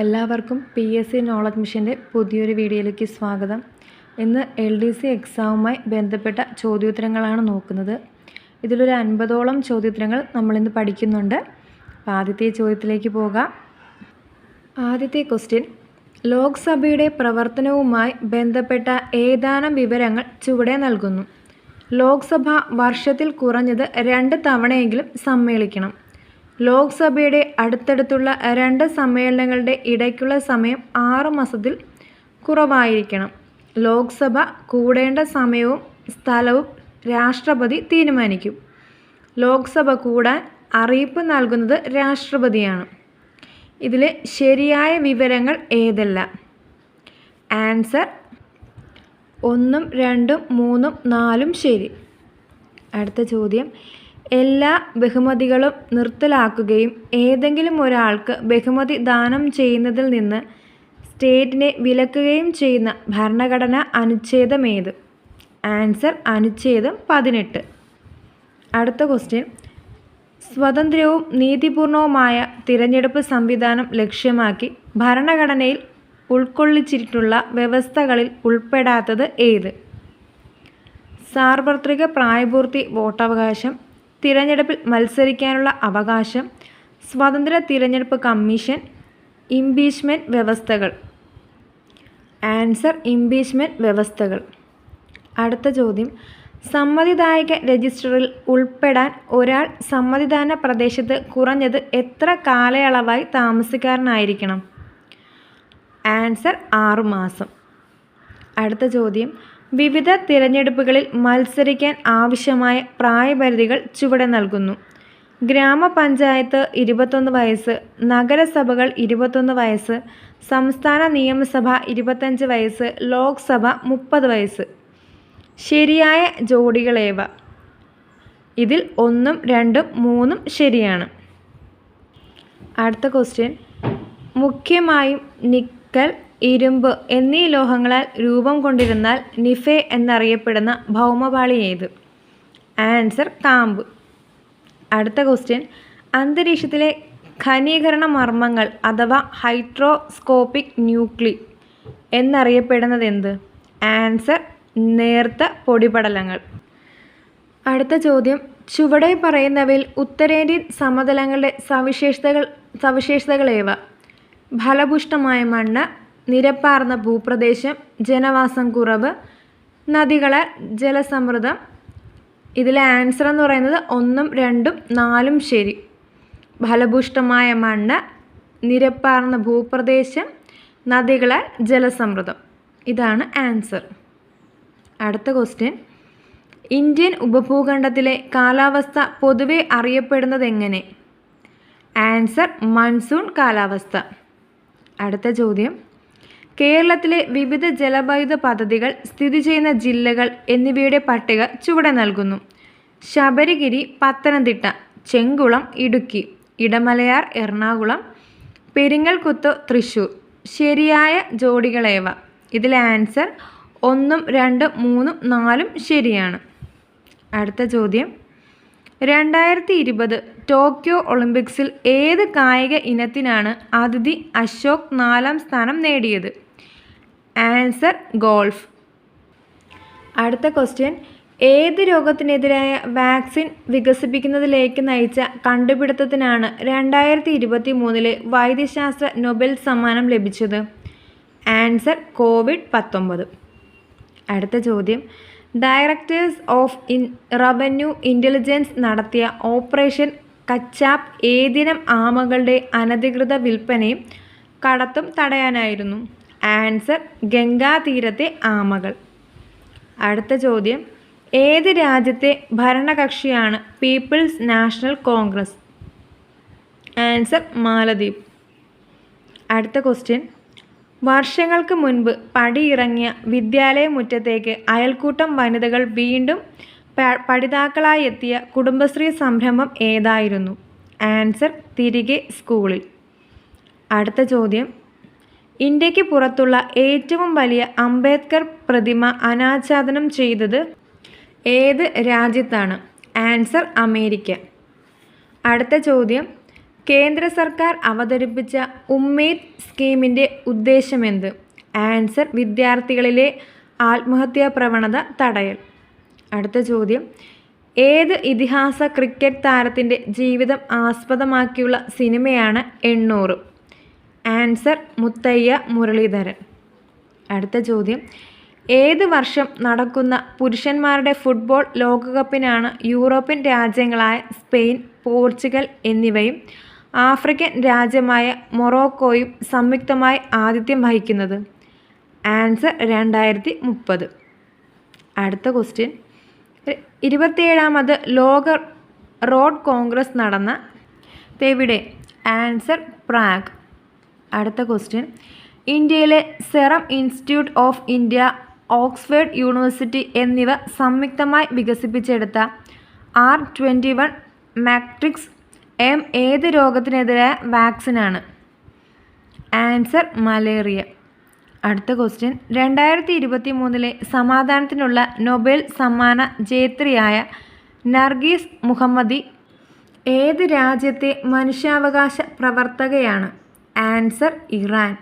എല്ലാവർക്കും P S C knowledge മിഷന്റെ പുതിയൊരു വീഡിയോയിലേക്ക് സ്വാഗതം. ഇന്ന് എൽ ഡി സി എക്സാമുമായി ബന്ധപ്പെട്ട ചോദ്യോത്തരങ്ങളാണ് നോക്കുന്നത്. ഇതിലൊരു അൻപതോളം ചോദ്യോത്തരങ്ങൾ നമ്മളിന്ന് പഠിക്കുന്നുണ്ട്. അപ്പോൾ ആദ്യത്തെ ചോദ്യത്തിലേക്ക് പോകാം. ആദ്യത്തെ ക്വസ്റ്റ്യൻ ലോക്സഭയുടെ പ്രവർത്തനവുമായി ബന്ധപ്പെട്ട ഏതാനും വിവരങ്ങൾ ചുവടെ നൽകുന്നു. ലോക്സഭ വർഷത്തിൽ കുറഞ്ഞത് രണ്ട് തവണയെങ്കിലും സമ്മേളിക്കണം. ലോക്സഭയുടെ അടുത്തടുത്തുള്ള രണ്ട് സമ്മേളനങ്ങളുടെ ഇടയ്ക്കുള്ള സമയം ആറ് മാസത്തിൽ കുറവായിരിക്കണം. ലോക്സഭ കൂടേണ്ട സമയവും സ്ഥലവും രാഷ്ട്രപതി തീരുമാനിക്കും. ലോക്സഭ കൂടാൻ അറിയിപ്പ് നൽകുന്നത് രാഷ്ട്രപതിയാണ്. ഇതിലെ ശരിയായ വിവരങ്ങൾ ഏതെല്ലാം? ആൻസർ ഒന്നും രണ്ടും മൂന്നും നാലും ശരി. അടുത്ത ചോദ്യം. എല്ലാ ബഹുമതികളും നിർത്തലാക്കുകയും ഏതെങ്കിലും ഒരാൾക്ക് ബഹുമതി ദാനം ചെയ്യുന്നതിൽ നിന്ന് സ്റ്റേറ്റിനെ വിലക്കുകയും ചെയ്യുന്ന ഭരണഘടന അനുച്ഛേദമേത്? ആൻസർ അനുച്ഛേദം പതിനെട്ട്. അടുത്ത ക്വസ്റ്റ്യൻ. സ്വതന്ത്രവും നീതിപൂർണവുമായ തിരഞ്ഞെടുപ്പ് സംവിധാനം ലക്ഷ്യമാക്കി ഭരണഘടനയിൽ ഉൾക്കൊള്ളിച്ചിട്ടുള്ള വ്യവസ്ഥകളിൽ ഉൾപ്പെടാത്തത് ഏത്? സാർവത്രിക പ്രായപൂർത്തി വോട്ടവകാശം തിരഞ്ഞെടുപ്പിൽ മത്സരിക്കാനുള്ള അവകാശം സ്വതന്ത്ര തിരഞ്ഞെടുപ്പ് കമ്മീഷൻ ഇംപീച്ച്മെന്റ് വ്യവസ്ഥകൾ. ആൻസർ ഇംപീച്ച്മെന്റ് വ്യവസ്ഥകൾ. അടുത്ത ചോദ്യം. സമ്മതിദായക രജിസ്റ്ററിൽ ഉൾപ്പെടാൻ ഒരാൾ സമ്മതിദാന പ്രദേശത്ത് കുറഞ്ഞത് എത്ര കാലയളവായി താമസക്കാരനായിരിക്കണം? ആൻസർ ആറുമാസം അടുത്ത ചോദ്യം. വിവിധ തിരഞ്ഞെടുപ്പുകളിൽ മത്സരിക്കാൻ ആവശ്യമായ പ്രായപരിധികൾ ചുവടെ നൽകുന്നു. ഗ്രാമപഞ്ചായത്ത് ഇരുപത്തൊന്ന് വയസ്സ് നഗരസഭകൾ ഇരുപത്തൊന്ന് വയസ്സ് സംസ്ഥാന നിയമസഭ ഇരുപത്തഞ്ച് വയസ്സ് ലോക്സഭ മുപ്പത് വയസ്സ്. ശരിയായ ജോഡികളേവ? ഇതിൽ ഒന്നും രണ്ടും മൂന്നും ശരിയാണ്. അടുത്ത ക്വസ്റ്റ്യൻ മുഖ്യമായും നിക്കൽ ഇരുമ്പ് എന്നീ ലോഹങ്ങളാൽ രൂപം കൊണ്ടിരുന്നാൽ നിഫെ എന്നറിയപ്പെടുന്ന ഭൗമപാളി ഏത്? ആൻസർ കാമ്പ്. അടുത്ത ക്വസ്റ്റ്യൻ. അന്തരീക്ഷത്തിലെ ഖനീകരണ മർമ്മങ്ങൾ അഥവാ ഹൈഡ്രോസ്കോപ്പിക് ന്യൂക്ലി എന്നറിയപ്പെടുന്നത് എന്ത്? ആൻസർ നേർത്ത പൊടിപടലങ്ങൾ. അടുത്ത ചോദ്യം. ചുവടെ പറയുന്നവയിൽ ഉത്തരേന്ത്യൻ സമതലങ്ങളുടെ സവിശേഷതകൾ സവിശേഷതകളേവ ഫലപുഷ്ടമായ മണ്ണ് നിരപ്പാർന്ന ഭൂപ്രദേശം ജനവാസം കുറവ് നദികളെ ജലസമൃദ്ധം. ഇതിലെ ആൻസർ എന്ന് പറയുന്നത് ഒന്നും രണ്ടും നാലും ശരി. ഫലഭൂഷ്ടമായ മണ്ണ് നിരപ്പാർന്ന ഭൂപ്രദേശം നദികളെ ജലസമൃദ്ധം. ഇതാണ് ആൻസർ. അടുത്ത ക്വസ്റ്റ്യൻ. ഇന്ത്യൻ ഉപഭൂഖണ്ഡത്തിലെ കാലാവസ്ഥ പൊതുവെ അറിയപ്പെടുന്നത് എങ്ങനെ? ആൻസർ മൺസൂൺ കാലാവസ്ഥ. അടുത്ത ചോദ്യം. കേരളത്തിലെ വിവിധ ജലവൈദ്യുത പദ്ധതികൾ സ്ഥിതി ചെയ്യുന്ന ജില്ലകൾ എന്നിവയുടെ പട്ടിക ചുവടെ നൽകുന്നു. ശബരിഗിരി പത്തനംതിട്ട ചെങ്കുളം ഇടുക്കി ഇടമലയാർ എറണാകുളം പെരിങ്ങൽകുത്ത് തൃശൂർ ശരിയായ ജോഡികളേവ ഇതിലെ ആൻസർ ഒന്നും രണ്ടും മൂന്നും നാലും ശരിയാണ്. അടുത്ത ചോദ്യം. രണ്ടായിരത്തി ഇരുപത് ടോക്കിയോ ഒളിമ്പിക്സിൽ ഏത് കായിക ഇനത്തിനാണ് അതിഥി അശോക് നാലാം സ്ഥാനം നേടിയത്? Answer golf. അടുത്ത ക്വസ്റ്റ്യൻ. ഏത് രോഗത്തിനെതിരായ വാക്സിൻ വികസിപ്പിക്കുന്നതിലേക്ക് നയിച്ച കണ്ടുപിടുത്തത്തിനാണ് രണ്ടായിരത്തി ഇരുപത്തി മൂന്നിലെ വൈദ്യശാസ്ത്ര നൊബേൽ സമ്മാനം ലഭിച്ചത്? ആൻസർ കോവിഡ് പത്തൊമ്പത്. അടുത്ത ചോദ്യം. Directors of in revenue intelligence നടത്തിയ ഓപ്പറേഷൻ കച്ചാപ്പ് ഏതിനം ആമകളുടെ അനധികൃത വിൽപ്പനയും കടത്തും തടയാനായിരുന്നു? ആൻസർ ഗംഗാതീരത്തെ ആമകൾ. അടുത്ത ചോദ്യം ഏത് രാജ്യത്തെ ഭരണകക്ഷിയാണ് People's National Congress? Answer Maldives. അടുത്ത ക്വസ്റ്റ്യൻ വർഷങ്ങൾക്ക് മുൻപ് പടിയിറങ്ങിയ വിദ്യാലയമുറ്റത്തേക്ക് അയൽക്കൂട്ടം വനിതകൾ വീണ്ടും പഠിതാക്കളായി എത്തിയ കുടുംബശ്രീ സംരംഭം ഏതായിരുന്നു? ആൻസർ തിരികെ സ്കൂളിൽ. അടുത്ത ചോദ്യം ഇന്ത്യയ്ക്ക് പുറത്തുള്ള ഏറ്റവും വലിയ അംബേദ്കർ പ്രതിമ അനാച്ഛാദനം ചെയ്തത് ഏത് രാജ്യത്താണ്? Answer America. അടുത്ത ചോദ്യം. കേന്ദ്ര സർക്കാർ അവതരിപ്പിച്ച ഉമ്മേദ് സ്കീമിന്റെ ഉദ്ദേശമെന്ത് ആൻസർ വിദ്യാർത്ഥികളിലെ ആത്മഹത്യാ പ്രവണത തടയൽ. അടുത്ത ചോദ്യം. ഏത് ഇതിഹാസ ക്രിക്കറ്റ് താരത്തിന്റെ ജീവിതം ആസ്പദമാക്കിയുള്ള സിനിമയാണ് എണ്ണൂറ്? ആൻസർ മുത്തയ്യ മുരളീധരൻ. അടുത്ത ചോദ്യം. ഏത് വർഷം നടക്കുന്ന പുരുഷന്മാരുടെ ഫുട്ബോൾ ലോകകപ്പിനാണ് യൂറോപ്യൻ രാജ്യങ്ങളായ സ്പെയിൻ പോർച്ചുഗൽ എന്നിവയും ആഫ്രിക്കൻ രാജ്യമായ മൊറോക്കോയും സംയുക്തമായി ആതിഥ്യം വഹിക്കുന്നത്? ആൻസർ രണ്ടായിരത്തി മുപ്പത് അടുത്ത ക്വസ്റ്റ്യൻ. ഇരുപത്തിയേഴാമത് ലോക റോഡ് കോൺഗ്രസ് നടന്ന എവിടെ ആൻസർ പ്രാഗ്. അടുത്ത ക്വസ്റ്റ്യൻ ഇന്ത്യയിലെ Serum Institute of India Oxford University എന്നിവ സംയുക്തമായി വികസിപ്പിച്ചെടുത്ത R twenty one Matrix M ഏത് രോഗത്തിനെതിരായ വാക്സിനാണ് ആൻസർ മലേറിയ. അടുത്ത ക്വസ്റ്റ്യൻ രണ്ടായിരത്തി ഇരുപത്തി മൂന്നിലെ സമാധാനത്തിനുള്ള നൊബേൽ സമ്മാന ജേത്രിയായ നർഗീസ് മുഹമ്മദി ഏത് രാജ്യത്തെ മനുഷ്യാവകാശ പ്രവർത്തകയാണ്? Answer Iran.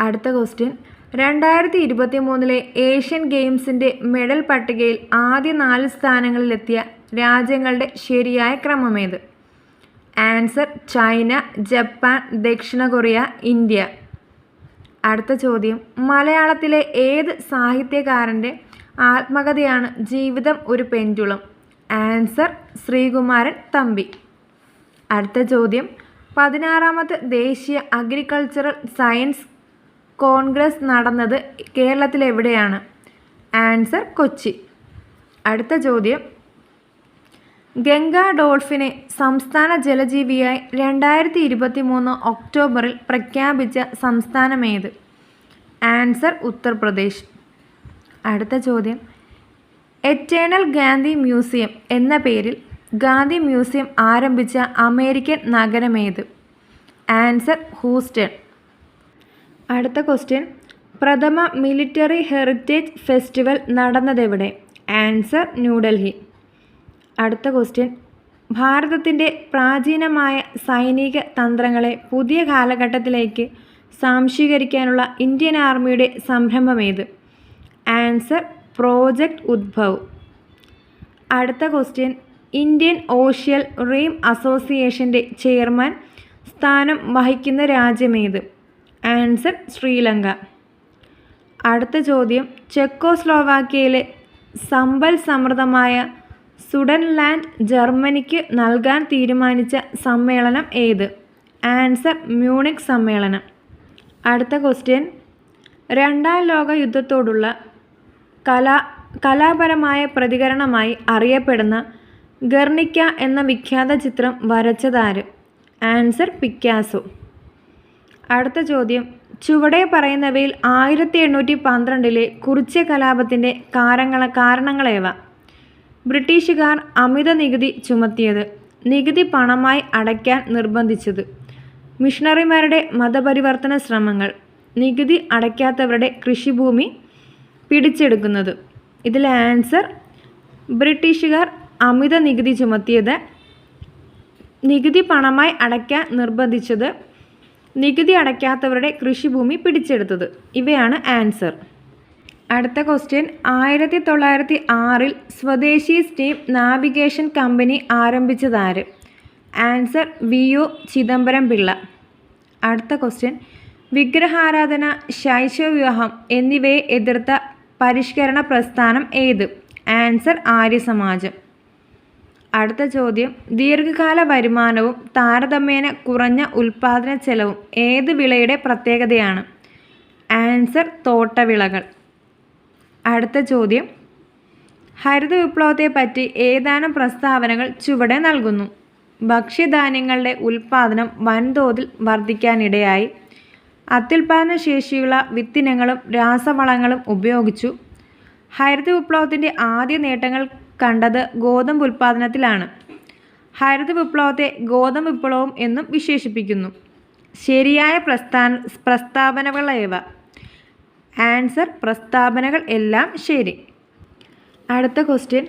അടുത്ത ക്വസ്റ്റ്യൻ. രണ്ടായിരത്തി ഇരുപത്തി മൂന്നിലെ ഏഷ്യൻ ഗെയിംസിന്റെ മെഡൽ പട്ടികയിൽ ആദ്യ നാല് സ്ഥാനങ്ങളിലെത്തിയ രാജ്യങ്ങളുടെ ശരിയായ ക്രമമേത്? ആൻസർ ചൈന ജപ്പാൻ ദക്ഷിണ കൊറിയ ഇന്ത്യ. അടുത്ത ചോദ്യം. മലയാളത്തിലെ ഏത് സാഹിത്യകാരന്റെ ആത്മകഥയാണ് ജീവിതം ഒരു പെൻഡുളം? ആൻസർ ശ്രീകുമാരൻ തമ്പി. അടുത്ത ചോദ്യം. പതിനാറാമത് ദേശീയ അഗ്രികൾച്ചറൽ സയൻസ് കോൺഗ്രസ് നടന്നത് കേരളത്തിലെവിടെയാണ്? ആൻസർ കൊച്ചി. അടുത്ത ചോദ്യം. ഗംഗാ ഡോൾഫിനെ സംസ്ഥാന ജലജീവിയായി രണ്ടായിരത്തി ഇരുപത്തി മൂന്ന് ഒക്ടോബറിൽ പ്രഖ്യാപിച്ച സംസ്ഥാനമേത്? ആൻസർ ഉത്തർപ്രദേശ്. അടുത്ത ചോദ്യം. എറ്റേണൽ ഗാന്ധി മ്യൂസിയം എന്ന പേരിൽ ഗാന്ധി മ്യൂസിയം ആരംഭിച്ച അമേരിക്കൻ നഗരമേത് ആൻസർ ഹൂസ്റ്റൺ. അടുത്ത ക്വസ്റ്റ്യൻ. പ്രഥമ മിലിറ്ററി ഹെറിറ്റേജ് ഫെസ്റ്റിവൽ നടന്നതെവിടെ? ആൻസർ ന്യൂഡൽഹി. അടുത്ത ക്വസ്റ്റ്യൻ. ഭാരതത്തിന്റെ പ്രാചീനമായ സൈനിക തന്ത്രങ്ങളെ പുതിയ കാലഘട്ടത്തിലേക്ക് സാംശീകരിക്കാനുള്ള ഇന്ത്യൻ ആർമിയുടെ സംരംഭമേത് ആൻസർ പ്രോജക്റ്റ് ഉദ്ഭവ്. അടുത്ത ക്വസ്റ്റ്യൻ. ഇന്ത്യൻ ഓഷ്യൽ റീം അസോസിയേഷന്റെ ചെയർമാൻ സ്ഥാനം വഹിക്കുന്ന രാജ്യമേത്? ആൻസർ ശ്രീലങ്ക. അടുത്ത ചോദ്യം. ചെക്കോസ്ലോവാക്യയിലെ സമ്പൽ സമൃദ്ധമായ സുഡൻലാൻഡ് ജർമ്മനിക്ക് നൽകാൻ തീരുമാനിച്ച സമ്മേളനം ഏത്? ആൻസർ മ്യൂണിക് സമ്മേളനം. അടുത്ത ക്വസ്റ്റ്യൻ. രണ്ടാം ലോക യുദ്ധത്തോടുള്ള കലാ കലാപരമായ പ്രതികരണമായി അറിയപ്പെടുന്ന ഗർണിക്ക എന്ന വിഖ്യാത ചിത്രം വരച്ചതാര്? Answer Picasso. അടുത്ത ചോദ്യം. ചുവടെ പറയുന്നവയിൽ ആയിരത്തി എണ്ണൂറ്റി പന്ത്രണ്ടിലെ കുറിച്യ കലാപത്തിന്റെ കാരങ്ങള കാരണങ്ങളേവ? ബ്രിട്ടീഷുകാർ അമിത നികുതി ചുമത്തിയത് നികുതി പണമായി അടയ്ക്കാൻ നിർബന്ധിച്ചത് മിഷണറിമാരുടെ മതപരിവർത്തന ശ്രമങ്ങൾ നികുതി അടയ്ക്കാത്തവരുടെ കൃഷിഭൂമി പിടിച്ചെടുക്കുന്നത്. ഇതിലെ ആൻസർ ബ്രിട്ടീഷുകാർ അമിത നികുതി ചുമത്തിയത് നികുതി പണമായി അടയ്ക്കാൻ നിർബന്ധിച്ചത് നികുതി അടയ്ക്കാത്തവരുടെ കൃഷിഭൂമി പിടിച്ചെടുത്തത്. ഇവയാണ് ആൻസർ. അടുത്ത ക്വസ്റ്റ്യൻ. ആയിരത്തി തൊള്ളായിരത്തി ആറിൽ Swadeshi steam navigation company ആരംഭിച്ചതാര് answer V O Chidambaram Pillai. അടുത്ത ക്വസ്റ്റ്യൻ. വിഗ്രഹാരാധന ശൈശവവിവാഹം എന്നിവയെ എതിർത്ത പരിഷ്കരണ പ്രസ്ഥാനം ഏത്? ആൻസർ ആര്യസമാജം. അടുത്ത ചോദ്യം. ദീർഘകാല വരുമാനവും താരതമ്യേന കുറഞ്ഞ ഉൽപാദന ചെലവും ഏത് വിളയുടെ പ്രത്യേകതയാണ്? ആൻസർ തോട്ടവിളകൾ. അടുത്ത ചോദ്യം. ഹരിത വിപ്ലവത്തെ പറ്റി ഏതാനും പ്രസ്താവനകൾ ചുവടെ നൽകുന്നു. ഭക്ഷ്യധാന്യങ്ങളുടെ ഉൽപാദനം വൻതോതിൽ വർദ്ധിക്കാനിടയായി. അത്യുൽപാദന ശേഷിയുള്ള വിത്തിനങ്ങളും രാസവളങ്ങളും ഉപയോഗിച്ചു. ഹരിത വിപ്ലവത്തിന്റെ ആദ്യ നേട്ടങ്ങൾ കണ്ടത് ഗോതമ്പ് ഉൽപ്പാദനത്തിലാണ്. ഹരിത വിപ്ലവത്തെ ഗോതമ്പ് വിപ്ലവം എന്നും വിശേഷിപ്പിക്കുന്നു. ശരിയായ പ്രസ്ഥാന പ്രസ്താവനകളേവ ആൻസർ പ്രസ്താവനകൾ എല്ലാം ശരി. അടുത്ത ക്വസ്റ്റ്യൻ.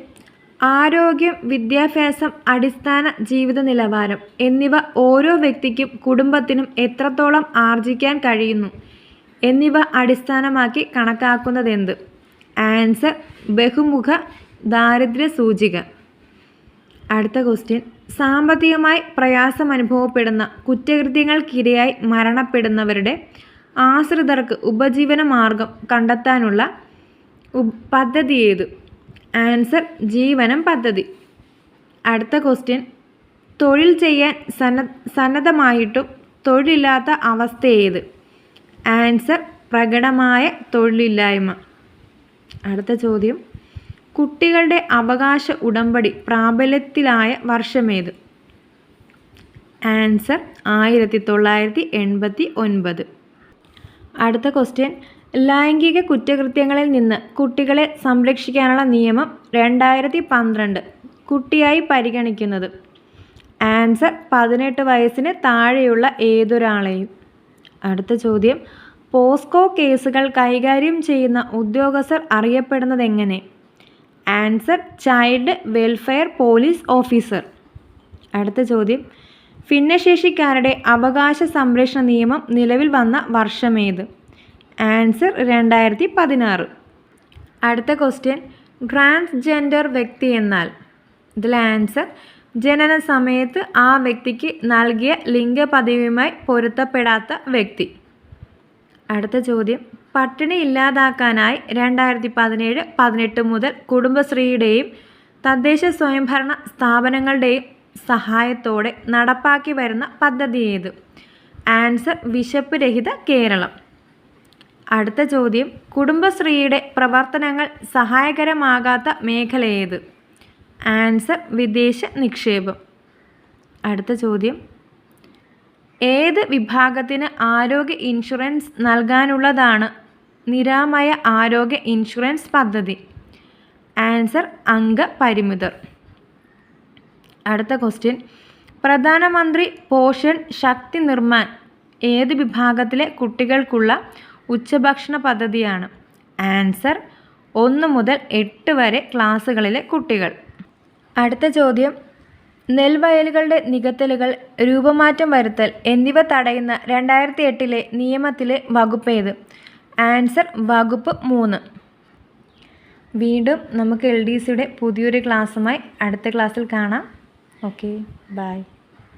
ആരോഗ്യം വിദ്യാഭ്യാസം അടിസ്ഥാന ജീവിത നിലവാരം എന്നിവ ഓരോ വ്യക്തിക്കും കുടുംബത്തിനും എത്രത്തോളം ആർജിക്കാൻ കഴിയുന്നു എന്നിവ അടിസ്ഥാനമാക്കി കണക്കാക്കുന്നതെന്ത്? ആൻസർ ബഹുമുഖ ദാരിദ്ര്യ സൂചിക അടുത്ത ക്വസ്റ്റ്യൻ സാമ്പത്തികമായി പ്രയാസം അനുഭവപ്പെടുന്ന കുറ്റകൃത്യങ്ങൾക്കിരയായി മരണപ്പെടുന്നവരുടെ ആശ്രിതർക്ക് ഉപജീവന മാർഗം കണ്ടെത്താനുള്ള പദ്ധതി ഏത്? ആൻസർ ജീവനം പദ്ധതി. അടുത്ത ക്വസ്റ്റ്യൻ തൊഴിൽ ചെയ്യാൻ സന്ന സന്നദ്ധമായിട്ടും തൊഴിലില്ലാത്ത അവസ്ഥ ഏത്? ആൻസർ പ്രകടമായ തൊഴിലില്ലായ്മ. അടുത്ത ചോദ്യം. കുട്ടികളുടെ അവകാശ ഉടമ്പടി പ്രാബല്യത്തിലായ വർഷമേത്? ആൻസർ ആയിരത്തി തൊള്ളായിരത്തി എൺപത്തി ഒൻപത് അടുത്ത ക്വസ്റ്റ്യൻ. ലൈംഗിക കുറ്റകൃത്യങ്ങളിൽ നിന്ന് കുട്ടികളെ സംരക്ഷിക്കാനുള്ള നിയമം രണ്ടായിരത്തി പന്ത്രണ്ട് കുട്ടിയായി പരിഗണിക്കുന്നത്. ആൻസർ പതിനെട്ട് വയസ്സിന് താഴെയുള്ള ഏതൊരാളെയും. അടുത്ത ചോദ്യം. പോസ്കോ കേസുകൾ കൈകാര്യം ചെയ്യുന്ന ഉദ്യോഗസ്ഥർ അറിയപ്പെടുന്നത് എങ്ങനെ answer child welfare police officer. അടുത്ത ചോദ്യം. ഭിന്നശേഷിക്കാരുടെ അവകാശ സംരക്ഷണ നിയമം നിലവിൽ വന്ന വർഷമേത് ആൻസർ രണ്ടായിരത്തി പതിനാറ് അടുത്ത ക്വസ്റ്റ്യൻ. ട്രാൻസ്ജെൻഡർ വ്യക്തി എന്നാൽ? ഇതിൽ ആൻസർ ജനന സമയത്ത് ആ വ്യക്തിക്ക് നൽകിയ ലിംഗപദവിയുമായി പൊരുത്തപ്പെടാത്ത വ്യക്തി. അടുത്ത ചോദ്യം. പട്ടിണി ഇല്ലാതാക്കാനായി രണ്ടായിരത്തി പതിനേഴ് പതിനെട്ട് മുതൽ കുടുംബശ്രീയുടെയും തദ്ദേശ സ്വയംഭരണ സ്ഥാപനങ്ങളുടെയും സഹായത്തോടെ നടപ്പാക്കി വരുന്ന പദ്ധതി ഏത്? ആൻസർ വിശപ്പ് രഹിത കേരളം. അടുത്ത ചോദ്യം. കുടുംബശ്രീയുടെ പ്രവർത്തനങ്ങൾ സഹായകരമാകാത്ത മേഖല ഏത്? ആൻസർ വിദേശ നിക്ഷേപം. അടുത്ത ചോദ്യം. ഏത് വിഭാഗത്തിന് ആരോഗ്യ ഇൻഷുറൻസ് നൽകാനുള്ളതാണ് നിരാമയ ആരോഗ്യ ഇൻഷുറൻസ് പദ്ധതി? ആൻസർ അംഗപരിമിതർ. അടുത്ത ക്വസ്റ്റ്യൻ. പ്രധാനമന്ത്രി പോഷൻ ശക്തി നിർമ്മാൻ ഏത് വിഭാഗത്തിലെ കുട്ടികൾക്കുള്ള ഉച്ചഭക്ഷണ പദ്ധതിയാണ്? ആൻസർ ഒന്ന് മുതൽ എട്ട് വരെ ക്ലാസ്സുകളിലെ കുട്ടികൾ. അടുത്ത ചോദ്യം. നെൽവയലുകളുടെ നികത്തലുകൾ രൂപമാറ്റം വരുത്തൽ എന്നിവ തടയുന്ന രണ്ടായിരത്തി എട്ടിലെ നിയമത്തിലെ വകുപ്പ് ഏത്? ആൻസർ വകുപ്പ് മൂന്ന്. വീണ്ടും നമുക്ക് എൽ ഡി സിയുടെ പുതിയൊരു ക്ലാസ്സുമായി അടുത്ത ക്ലാസ്സിൽ കാണാം. Okay bye.